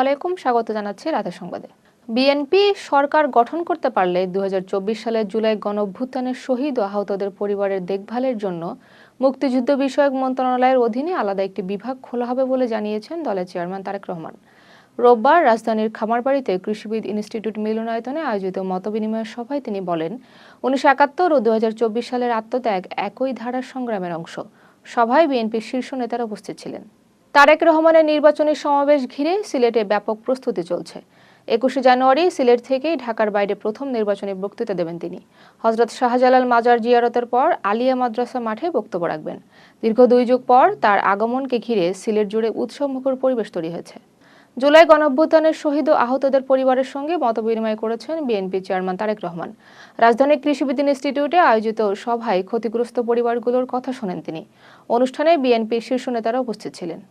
আলাইকুম, স্বাগত জানাচ্ছি রাতের সংবাদে। বিএনপি সরকার গঠন করতে পারলে দুহাজার চব্বিশ সালের জুলাই গণ অভ্যুত্থানের শহীদ ও আহতদের পরিবারের দেখভালের জন্য মুক্তিযুদ্ধ বিষয়ক মন্ত্রণালয়ের অধীনে আলাদা একটি বিভাগ খোলা হবে বলে জানিয়েছেন দলের চেয়ারম্যান তারেক রহমান। রোববার রাজধানীর খামারবাড়িতে কৃষিবিদ ইনস্টিটিউট মিলনায়তনে আয়োজিত মতবিনিময় সভায় তিনি বলেন, উনিশশো একাত্তর ও দু হাজার চব্বিশ সালের আত্মত্যাগ একই ধারার সংগ্রামের অংশ। সভায় বিএনপির শীর্ষ নেতারা উপস্থিত ছিলেন। তারেক রহমানের নির্বাচনী সমাবেশ ঘিরে সিলেটে ব্যাপক প্রস্তুতি চলছে। একুশে জানুয়ারি সিলেট থেকেই ঢাকার বাইরে প্রথম নির্বাচনী বক্তৃতা দেবেন তিনি। হজরত শাহজালাল মাজার জিয়ারতের পর আলিয়া মাদ্রাসা মাঠে বক্তব্য রাখবেন। দীর্ঘ দুই যুগ পর তার আগমনকে ঘিরে সিলেট জুড়ে উৎসবমুখর পরিবেশ তৈরি হয়েছে। জুলাই গণঅভ্যুত্থানের শহীদ ও আহতদের পরিবারের সঙ্গে মতবিনিময় করেছেন বিএনপি চেয়ারম্যান তারেক রহমান। রাজধানীর কৃষিবিদ ইনস্টিটিউটে আয়োজিত সভায় ক্ষতিগ্রস্ত পরিবারগুলোর কথা শোনেন তিনি। অনুষ্ঠানে বিএনপির শীর্ষ নেতারা উপস্থিত ছিলেন।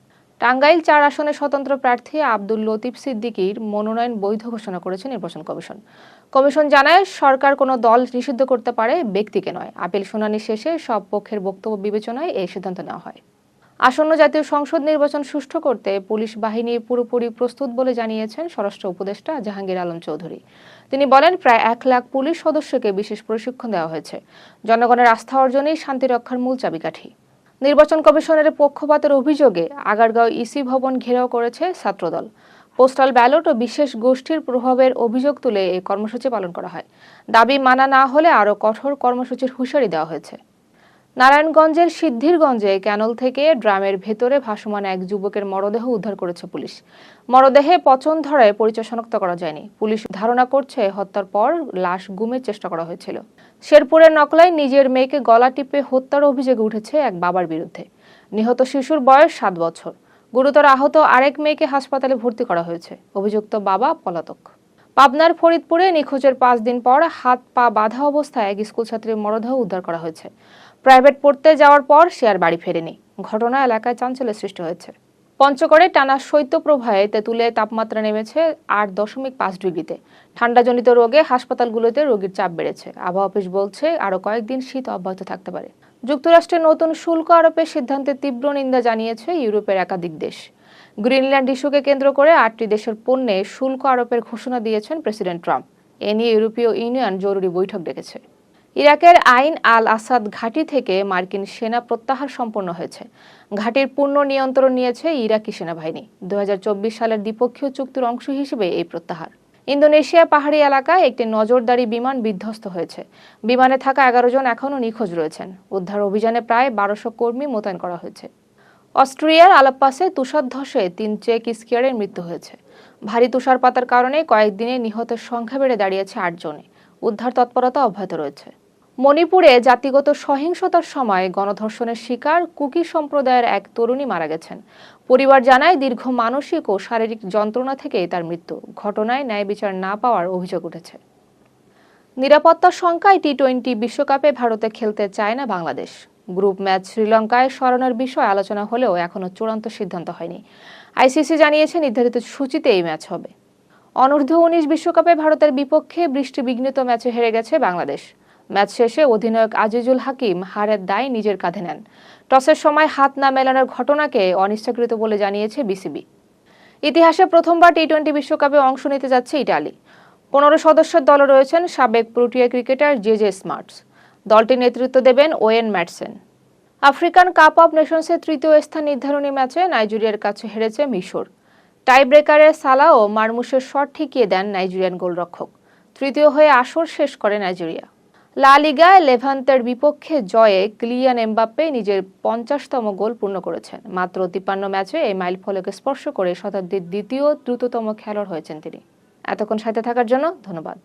টাঙ্গাইল চার আসনে স্বতন্ত্র প্রার্থী আব্দুল লতিফ সিদ্দিকীর মনোনয়ন বৈধ ঘোষণা করেছে নির্বাচন কমিশন। কমিশন জানায়, সরকার কোনো দল নিষিদ্ধ করতে পারে ব্যক্তিকে নয়। আপিল শুনানি শেষে সব পক্ষের বক্তব্য বিবেচনায় এই সিদ্ধান্ত নেওয়া হয়। আসন্ন জাতীয় সংসদ নির্বাচন সুষ্ঠু করতে পুলিশ বাহিনী পুরোপুরি প্রস্তুত বলে জানিয়েছেন স্বরাষ্ট্র উপদেষ্টা জাহাঙ্গীর আলম চৌধুরী। তিনি বলেন, প্রায় এক লাখ পুলিশ সদস্যকে বিশেষ প্রশিক্ষণ দেওয়া হয়েছে। জনগণের আস্থা অর্জনেই শান্তি রক্ষার মূল চাবিকাঠি। নির্বাচন কমিশনের পক্ষপাতের অভিযোগে আগারগাঁও ইসি ভবন ঘেরাও করেছে ছাত্রদল। পোস্টাল ব্যালট ও বিশেষ গোষ্ঠীর প্রভাবের অভিযোগ তুলে এই কর্মসূচি পালন করা হয়। দাবি মানা না হলে আরও কঠোর কর্মসূচির হুঁশিয়ারি দেওয়া হয়েছে। নারায়ণগঞ্জের সিদ্ধিরগঞ্জে ক্যানল থেকে ড্রামের ভেতরে ভাসমান এক যুবকের মরদেহ উদ্ধার করেছে পুলিশ। মরদেহে পচন ধরায় পরিচয় শনাক্ত করা যায়নি। পুলিশ ধারণা করছে হত্যার পর লাশ গুমের চেষ্টা করা হয়েছিল। শেরপুরের নকলায় নিজের মেয়েকে গলা টিপে হত্যার অভিযোগে উঠেছে এক বাবার বিরুদ্ধে। নিহত শিশুর বয়স সাত বছর। গুরুতর আহত আরেক মেয়েকে হাসপাতালে ভর্তি করা হয়েছে। অভিযুক্ত বাবা পলাতক। পাবনার ফরিদপুরে নিখোঁজের পাঁচ দিন পর হাত পা বাঁধা অবস্থায় এক স্কুল ছাত্রীর মরদেহ উদ্ধার করা হয়েছে। প্রাইভেট পড়তে যাওয়ার পর সে আর বাড়ি ফেরেনি। ঘটনা এলাকায় চাঞ্চল্যের সৃষ্টি হয়েছে। পঞ্চগড়ে টানা শৈত্যপ্রবাহে তেঁতুলে তাপমাত্রা নেমেছে আট দশমিক পাঁচ ডিগ্রিতে। ঠান্ডাজনিত রোগে হাসপাতালগুলোতে রোগীর চাপ বেড়েছে। আবহাওয়া অফিস বলছে, আরও কয়েকদিন শীত অব্যাহত থাকতে পারে। যুক্তরাষ্ট্রের নতুন শুল্ক আরোপের সিদ্ধান্তে তীব্র নিন্দা জানিয়েছে ইউরোপের একাধিক দেশ। গ্রিনল্যান্ড ইস্যুকে কেন্দ্র করে আটটি দেশের পণ্যে শুল্ক আরোপের ঘোষণা দিয়েছেন প্রেসিডেন্ট ট্রাম্প। এ নিয়ে ইউরোপীয় ইউনিয়ন জরুরি বৈঠক ডেকেছে। ইরাকের আইন আল আসাদ ঘাঁটি থেকে মার্কিন সেনা প্রত্যাহার সম্পন্ন হয়েছে। ঘাঁটির পূর্ণ নিয়ন্ত্রণ নিয়েছে ইরাকি সেনাবাহিনী। দুহাজার চব্বিশ সালের দ্বিপক্ষীয় চুক্তির অংশ হিসেবে এই প্রত্যাহার। ইন্দোনেশিয়া পাহাড়ি এলাকায় একটি নজরদারি বিমান বিধ্বস্ত হয়েছে। বিমানে থাকা এগারো জন এখনও নিখোঁজ রয়েছেন। উদ্ধার অভিযানে প্রায় বারোশো কর্মী মোতায়েন করা হয়েছে। অস্ট্রিয়ার আলাপ্পাসে তুষার ধসে তিন চেক স্কিয়ারের মৃত্যু হয়েছে। ভারী তুষারপাতার কারণে কয়েকদিনে নিহতের সংখ্যা বেড়ে দাঁড়িয়েছে আটজনে। উদ্ধার তৎপরতা অব্যাহত রয়েছে। মণিপুরে জাতিগত সহিংসতার সময় গণধর্ষণের শিকার কুকি সম্প্রদায়ের এক তরুণী মারা গেছেন। পরিবার জানায়, দীর্ঘ মানসিক ও শারীরিক যন্ত্রণা থেকে তার মৃত্যু। ঘটনায় ন্যায় বিচার না পাওয়ার অভিযোগ উঠেছে। নিরাপত্তার শঙ্কায় টি টোয়েন্টি বিশ্বকাপে ভারতে খেলতে চায় না বাংলাদেশ। গ্রুপ ম্যাচ শ্রীলঙ্কায় সরানোর বিষয়ে আলোচনা হলেও এখনও চূড়ান্ত সিদ্ধান্ত হয়নি। আইসিসি জানিয়েছে, নির্ধারিত সূচিতে এই ম্যাচ হবে। অনূর্ধ্ব উনিশ বিশ্বকাপে ভারতের বিপক্ষে বৃষ্টি বিঘ্নিত ম্যাচে হেরে গেছে বাংলাদেশ। ম্যাচ শেষে অধিনায়ক আজিজুল হাকিম হারের দায় নিজের কাঁধে নেন। টসের সময় হাত না মেলানোর ঘটনাকে অনিচ্ছাকৃত বলে জানিয়েছে বিসিবি। ইতিহাসে প্রথমবার টি টোয়েন্টি বিশ্বকাপে অংশ নিতে যাচ্ছে ইটালি। পনেরো সদস্যের দলে রয়েছেন সাবেক Protea cricketer J J Smuts. দলটির নেতৃত্ব দেবেন Owen Matsen. African cup of নেশনসের তৃতীয় স্থান নির্ধারণী ম্যাচে নাইজেরিয়ার কাছে হেরেছে মিশর। টাই ব্রেকারে সালা ও মারমুশের শট ঠেকিয়ে দেন নাইজেরিয়ান গোলরক্ষক। তৃতীয় হয়ে আসর শেষ করে নাইজেরিয়া। লা লিগায় লেভান্তের বিপক্ষে জয়ে ক্লিয়ান এমবাপ্পে নিজের পঞ্চাশতম গোল পূর্ণ করেছেন। মাত্র তিপ্পান্ন ম্যাচে এই মাইল ফলকে স্পর্শ করে শতাব্দীর দ্বিতীয় দ্রুততম খেলোয়াড় হয়েছেন তিনি। এতক্ষণ সাথে থাকার জন্য ধন্যবাদ।